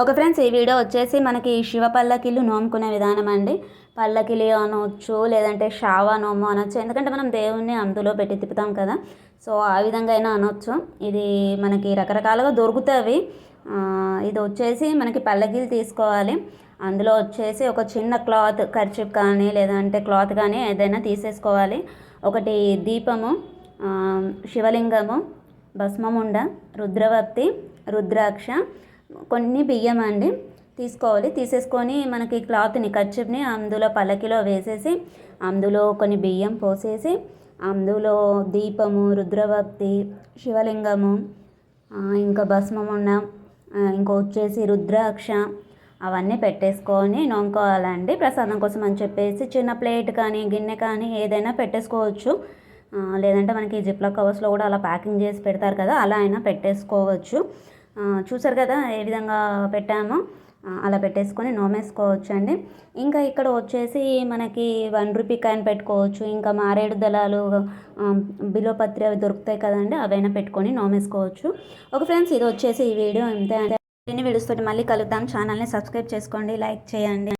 ఒక ఫ్రెండ్స్ ఈ వీడియో వచ్చేసి మనకి శివ పల్లకిలు నోముకునే విధానం అండి. పల్లకిలి అనవచ్చు లేదంటే షావా నోము అనొచ్చు. ఎందుకంటే మనం దేవుణ్ణి అందులో పెట్టి తిప్పుతాం కదా. సో ఆ విధంగా అయినా అనొచ్చు. ఇది మనకి రకరకాలుగా దొరుకుతాయి ఇది వచ్చేసి మనకి పల్లకిలు తీసుకోవాలి. అందులో వచ్చేసి ఒక చిన్న క్లాత్ కర్చిప్ కానీ లేదంటే క్లాత్ కానీ ఏదైనా తీసేసుకోవాలి. ఒకటి దీపము శివలింగము భస్మముండ రుద్రవప్తి రుద్రాక్ష కొన్ని బియ్యం అండి తీసుకోవాలి. తీసేసుకొని మనకి క్లాత్ని కచ్చిప్ని అందులో పల్లకిలో వేసేసి అందులో కొన్ని బియ్యం పోసేసి అందులో దీపము రుద్రభక్తి శివలింగము ఇంకా భస్మమున్న ఇంకా ఇంకో వచ్చేసి రుద్రాక్ష అవన్నీ పెట్టేసుకొని నోముకోవాలండి ప్రసాదం కోసం అని చెప్పేసి చిన్న ప్లేట్ కానీ గిన్నె కానీ ఏదైనా పెట్టేసుకోవచ్చు. లేదంటే మనకి జిప్లా కవర్స్లో కూడా అలా ప్యాకింగ్ చేసి పెడతారు కదా అలా అయినా పెట్టేసుకోవచ్చు. చూసారు కదా ఏ విధంగా పెట్టామో? అలా పెట్టేసుకొని నోమేసుకోవచ్చు అండి ఇంకా ఇక్కడ వచ్చేసి మనకి వన్ రూపీ కాయిన్ పెట్టుకోవచ్చు. ఇంకా మారేడు దళాలు బిలోపత్రి అవి దొరుకుతాయి కదండి అవైనా పెట్టుకొని నోమేసుకోవచ్చు. ఒక ఫ్రెండ్స్ ఇది వచ్చేసి ఈ వీడియో ఇంతే అంటే వీడియోస్ తోటి మళ్ళీ కలుద్దాం. ఛానల్ని సబ్స్క్రైబ్ చేసుకోండి లైక్ చేయండి.